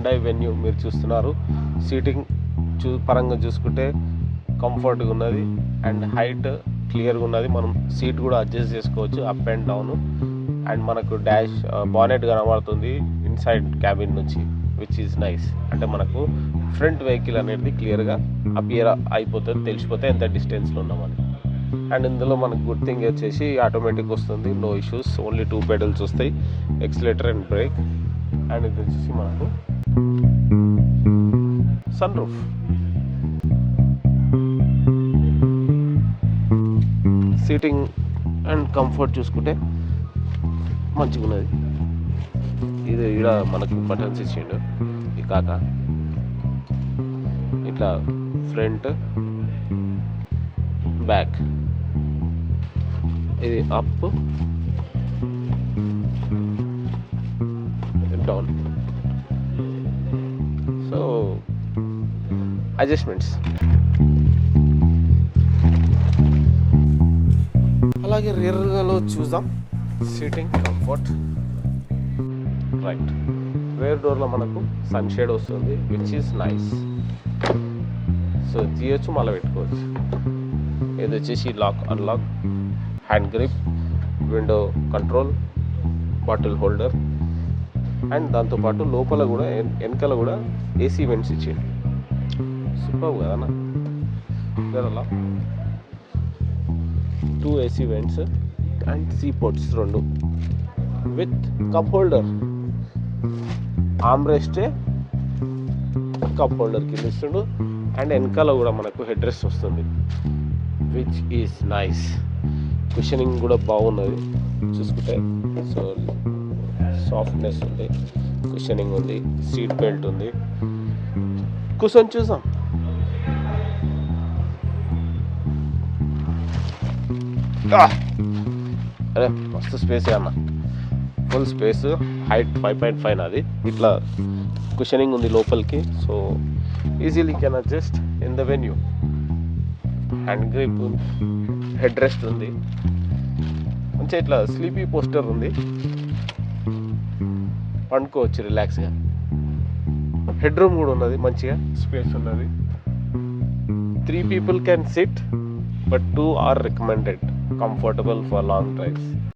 Hyundai venue మీరు చూస్తున్నారు. Seating చూ పరంగా చూసుకుంటే కంఫర్ట్గా ఉన్నది అండ్ హైట్ క్లియర్గా ఉన్నది. మనం సీట్ కూడా అడ్జస్ట్ చేసుకోవచ్చు అప్ అండ్ డౌన్ అండ్ మనకు డాష్ బానెట్ కనబడుతుంది ఇన్సైడ్ క్యాబిన్ నుంచి విచ్ ఈజ్ నైస్ అంటే మనకు ఫ్రంట్ వెహికల్ అనేది క్లియర్గా అపియర్ అయిపోతుంది తెలిసిపోతే ఎంత డిస్టెన్స్లో ఉన్నామని. అండ్ ఇందులో మనకు గుడ్ థింగ్ వచ్చేసి ఆటోమేటిక్ వస్తుంది no issues only two pedals వస్తాయి ఎక్సిలేటర్ అండ్ బ్రేక్ అండ్ ఇది వచ్చేసి మనకు sunroof. Seating and comfort చూసుకుంటే మంచిగా ఉన్నది ఇది ఇక్కడ మనకు బటన్స్ ఇచ్చిండు ఈ కాక. ఇట్లా ఫ్రంట్ బ్యాక్. ఇది అప్ డౌన్. అడ్జస్ట్మెంట్స్. అలాగే రియర్లో చూద్దాం. సీటింగ్ కంఫర్ట్ రైట్ రేర్ డోర్లో మనకు సన్ షేడ్ వస్తుంది విచ్ ఈస్ నైస్ సో తీయొచ్చు మళ్ళీ పెట్టుకోవచ్చు. ఇది వచ్చేసి lock unlock hand grip window control bottle holder and దాంతోపాటు లోపల కూడా వెన్- వెనకాల కూడా ఏసీ వెంట్స్ ఇచ్చింది సూపర్ కదన్నా అలా two AC vents and C ports రెండు. విత్ కప్ హోల్డర్ ఆమ్రెస్టే కప్ హోల్డర్ కింద ఇస్తుండు. అండ్ వెనకాల కూడా మనకు హెడ్ రెస్ట్ వస్తుంది. విచ్ ఈస్ నైస్ కుషనింగ్ కూడా బాగున్నది. చూసుకుంటే. సో సాఫ్ట్నెస్ ఉంది. కుషనింగ్ ఉంది. సీట్ బెల్ట్ ఉంది. కూర్చొని చూసాం Ah. అరే మస్తు స్పేస్ అన్న. Full space height five point five అది ఇట్లా కుషనింగ్ ఉంది లోపలికి so easily can adjust in the Venue hand grip head rest ఉంది. మంచిగా ఇట్లా స్లీపీ పోస్టర్ ఉంది. పండుకోవచ్చు రిలాక్స్గా హెడ్ రూమ్ కూడా ఉన్నది మంచిగా స్పేస్ ఉన్నది. Three people can sit but two are recommended comfortable for long drives.